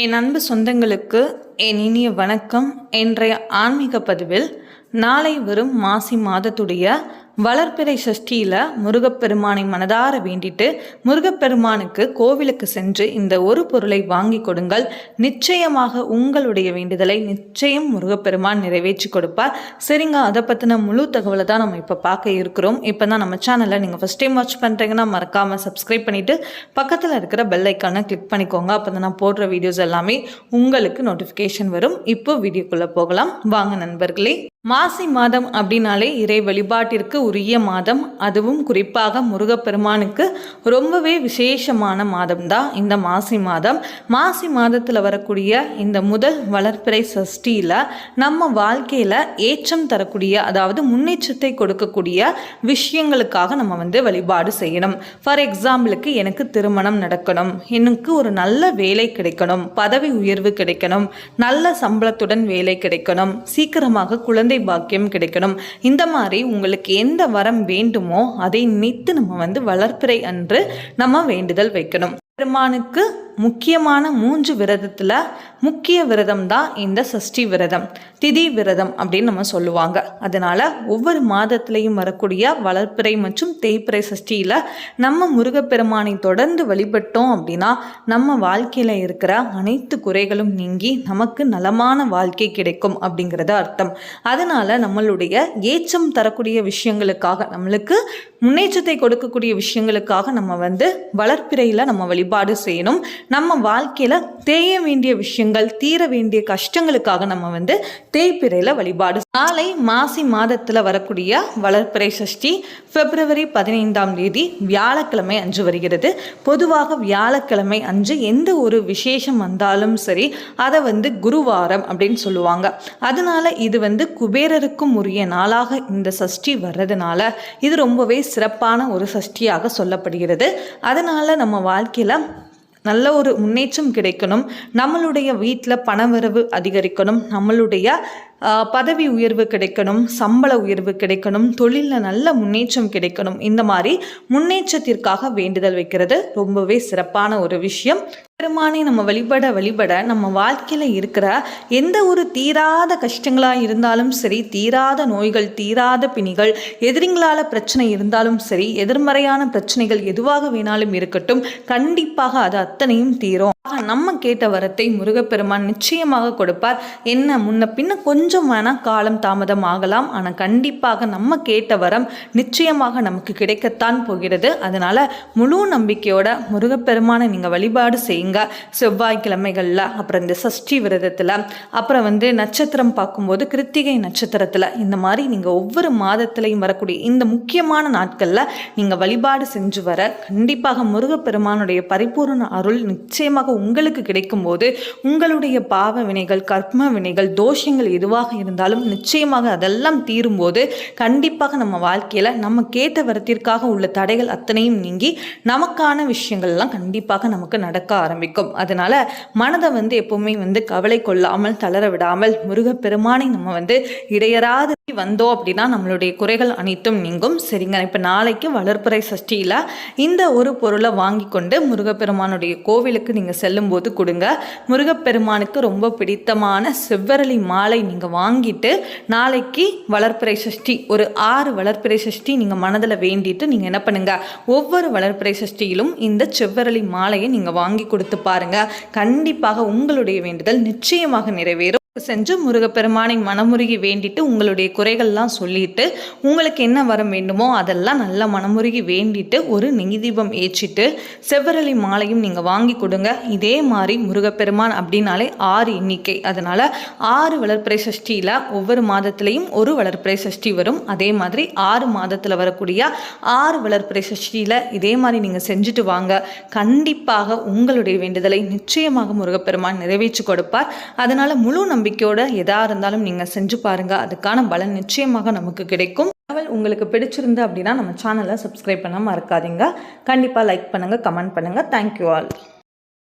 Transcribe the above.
என் அன்பு சொந்தங்களுக்கு என் இனிய வணக்கம். இன்றைய ஆன்மீக பதிவில் நாளை வரும் மாசி மாதத்துடைய வளர்ப்பிறை சஷ்டியில் முருகப்பெருமானை மனதார வேண்டிட்டு முருகப்பெருமானுக்கு கோவிலுக்கு சென்று இந்த ஒரு பொருளை வாங்கி கொடுங்கள். நிச்சயமாக உங்களுடைய வேண்டுதலை நிச்சயம் முருகப்பெருமான் நிறைவேற்றி கொடுப்பார். சரிங்க அதை பற்றின முழு தகவலை தான் நம்ம இப்போ பார்க்க இருக்கிறோம். இப்போ தான் நம்ம சேனலில் நீங்கள் ஃபஸ்ட் டைம் வாட்ச் பண்ணுறீங்கன்னா மறக்காமல் சப்ஸ்கிரைப் பண்ணிவிட்டு பக்கத்தில் இருக்கிற பெல் ஐக்கானை கிளிக் பண்ணிக்கோங்க. அப்போ தான் நான் போடுற வீடியோஸ் எல்லாமே உங்களுக்கு நோட்டிஃபிகேஷன் வரும். இப்போ வீடியோக்குள்ளே போகலாம். வாங்க நண்பர்களே மாசி மாதம் அப்படின்னாலே இறை வழிபாட்டிற்கு உரிய மாதம் அதுவும் குறிப்பாக முருகப்பெருமானுக்கு ரொம்பவே விசேஷமான மாதம் தான் இந்த மாசி மாதம். மாசி மாதத்தில் வரக்கூடிய இந்த முதல் வளர்ப்பிறை சஷ்டியில் நம்ம வாழ்க்கையில் ஏற்றம் தரக்கூடிய அதாவது முன்னேற்றத்தை கொடுக்கக்கூடிய விஷயங்களுக்காக நம்ம வந்து வழிபாடு செய்யணும். ஃபார் எக்ஸாம்பிளுக்கு எனக்கு திருமணம் நடக்கணும் எனக்கு ஒரு நல்ல வேலை கிடைக்கணும் பதவி உயர்வு கிடைக்கணும் நல்ல சம்பளத்துடன் வேலை கிடைக்கணும் சீக்கிரமாக குழந்தை குழந்தை பாக்கியம் கிடைக்கணும். இந்த மாதிரி உங்களுக்கு எந்த வரம் வேண்டுமோ அதை நித்து நம்ம வந்து வளர்ப்பிறை அன்று நம்ம வேண்டுதல் வைக்கணும். பெருமானுக்கு முக்கியமான மூன்று விரதத்தில் முக்கிய விரதம் தான் இந்த சஷ்டி விரதம் திதி விரதம் அப்படின்னு நம்ம சொல்லுவாங்க. அதனால் ஒவ்வொரு மாதத்துலேயும் வரக்கூடிய வளர்ப்பிறை மற்றும் தேய்ப்பிறை சஷ்டியில் நம்ம முருகப்பெருமானை தொடர்ந்து வழிபட்டோம் அப்படின்னா நம்ம வாழ்க்கையில் இருக்கிற அனைத்து குறைகளும் நீங்கி நமக்கு நலமான வாழ்க்கை கிடைக்கும் அப்படிங்கிறது அர்த்தம். அதனால் நம்மளுடைய ஏச்சம் தரக்கூடிய விஷயங்களுக்காக நம்மளுக்கு முன்னேற்றத்தை கொடுக்கக்கூடிய விஷயங்களுக்காக நம்ம வந்து வளர்ப்பிறையில் நம்ம வழிபாடு செய்யணும். நம்ம வாழ்க்கையில் தேய வேண்டிய விஷயங்கள் தீர வேண்டிய கஷ்டங்களுக்காக நம்ம வந்து தேய்பிறையில் வழிபாடு நாளை மாசி மாதத்தில் வரக்கூடிய வளர்ப்பிறை சஷ்டி பிப்ரவரி பதினைந்தாம் தேதி வியாழக்கிழமை அன்று வருகிறது. பொதுவாக வியாழக்கிழமை அன்று எந்த ஒரு விசேஷம் வந்தாலும் சரி அதை வந்து குருவாரம் அப்படின்னு சொல்லுவாங்க. அதனால இது வந்து குபேரருக்கும் உரிய நாளாக இந்த சஷ்டி வர்றதுனால இது ரொம்பவே சிறப்பான ஒரு சஷ்டியாக சொல்லப்படுகிறது. அதனால் நம்ம வாழ்க்கையில் நல்ல ஒரு முன்னேற்றம் கிடைக்கணும். நம்மளுடைய வீட்டில் பணவரவு அதிகரிக்கணும். நம்மளுடைய பதவி உயர்வு கிடைக்கணும். சம்பள உயர்வு கிடைக்கணும். தொழிலில் நல்ல முன்னேற்றம் கிடைக்கணும். இந்த மாதிரி முன்னேற்றத்திற்காக வேண்டுதல் வைக்கிறது ரொம்பவே சிறப்பான ஒரு விஷயம். பெருமானை நம்ம வழிபட வழிபட நம்ம வாழ்க்கையில் இருக்கிற எந்த ஒரு தீராத கஷ்டங்களாக இருந்தாலும் சரி தீராத நோய்கள் தீராத பிணிகள் எதிரிங்களால் பிரச்சனை இருந்தாலும் சரி எதிர்மறையான பிரச்சனைகள் எதுவாக வேணாலும் இருக்கட்டும் கண்டிப்பாக அது அத்தனையும் தீரும். நம்ம கேட்ட வரத்தை முருகப்பெருமான் நிச்சயமாக கொடுப்பார். என்ன முன்ன பின்ன கொஞ்சம் வேணால் காலம் தாமதம் ஆகலாம். ஆனால் கண்டிப்பாக நம்ம கேட்ட வரம் நிச்சயமாக நமக்கு கிடைக்கத்தான் போகிறது. அதனால் முழு நம்பிக்கையோட முருகப்பெருமானை நீங்கள் வழிபாடு செய்யுங்க. செவ்வாய்க்கிழமைகளில் அப்புறம் இந்த சஷ்டி விரதத்தில் அப்புறம் வந்து நட்சத்திரம் பார்க்கும்போது கிருத்திகை நட்சத்திரத்தில் இந்த மாதிரி நீங்கள் ஒவ்வொரு மாதத்திலையும் வரக்கூடிய இந்த முக்கியமான நாட்களில் நீங்கள் வழிபாடு செஞ்சு வர கண்டிப்பாக முருகப்பெருமானுடைய பரிபூர்ண அருள் நிச்சயமாக உங்களுக்கு கிடைக்கும்போது உங்களுடைய பாவ வினைகள் கர்ம வினைகள் தோஷங்கள் எதுவாக இருந்தாலும் நிச்சயமாக அதெல்லாம் தீரும்போது கண்டிப்பாக நம்ம வாழ்க்கையில் நம்ம கேட்ட வரத்திற்காக உள்ள தடைகள் அத்தனையும் நீங்கி நமக்கான விஷயங்கள்லாம் கண்டிப்பாக நமக்கு நடக்க ஆரம்பிக்கும். அதனால் மனதை வந்து எப்போவுமே வந்து கவலை கொள்ளாமல் தளர விடாமல் முருகப்பெருமானை நம்ம வந்து இடையராது வந்தோம் அப்படின்னா நம்மளுடைய குறைகள் அனைத்தும் நீங்கும். சரிங்க இப்போ நாளைக்கு வளர்ப்புறை சஷ்டியில் இந்த ஒரு பொருளை வாங்கி கொண்டு முருகப்பெருமானுடைய கோவிலுக்கு நீங்கள் செல்லும்போது கொடுங்க. முருகப்பெருமானுக்கு ரொம்ப பிடித்தமான செவ்வரளி மாலை நீங்கள் வாங்கிட்டு நாளைக்கு வளர்ப்புறை சஷ்டி ஒரு ஆறு வளர்ப்புறை சஷ்டி நீங்கள் மனதில் வேண்டிட்டு நீங்கள் என்ன பண்ணுங்கள் ஒவ்வொரு வளர்ப்புறை சஷ்டியிலும் இந்த செவ்வரளி மாலையை நீங்கள் வாங்கி கொடுத்து பாருங்கள் கண்டிப்பாக உங்களுடைய வேண்டுதல் நிச்சயமாக நிறைவேறும். செஞ்சு முருகப்பெருமானை மனமுருகி வேண்டிட்டு உங்களுடைய குறைகள்லாம் சொல்லிட்டு உங்களுக்கு என்ன வரம் வேண்டுமோ அதெல்லாம் நல்லா மனமுருகி வேண்டிட்டு ஒரு நெய் தீபம் ஏற்றிட்டு செவ்வரளி மாலையும் நீங்கள் வாங்கி கொடுங்க. இதே மாதிரி முருகப்பெருமான் அப்படின்னாலே ஆறு எண்ணிக்கை. அதனால் ஆறு வளர்ப்பிறை சஷ்டியில் ஒவ்வொரு மாதத்துலேயும் ஒரு வளர்ப்பிறை சஷ்டி வரும். அதே மாதிரி ஆறு மாதத்தில் வரக்கூடிய ஆறு வளர்ப்பிறை சஷ்டியில் இதே மாதிரி நீங்கள் செஞ்சுட்டு வாங்க. கண்டிப்பாக உங்களுடைய வேண்டுதலை நிச்சயமாக முருகப்பெருமான் நிறைவேற்றி கொடுப்பார். அதனால் முழு நம்ம நம்பிக்கையோட எதாக இருந்தாலும் நீங்கள் செஞ்சு பாருங்கள் அதுக்கான பலன் நிச்சயமாக நமக்கு கிடைக்கும். தகவல் உங்களுக்கு பிடிச்சிருந்து அப்படின்னா நம்ம சேனலை சப்ஸ்கிரைப் பண்ண மறக்காதீங்க. கண்டிப்பாக லைக் பண்ணுங்கள் கமெண்ட் பண்ணுங்கள் தேங்க்யூ ஆல்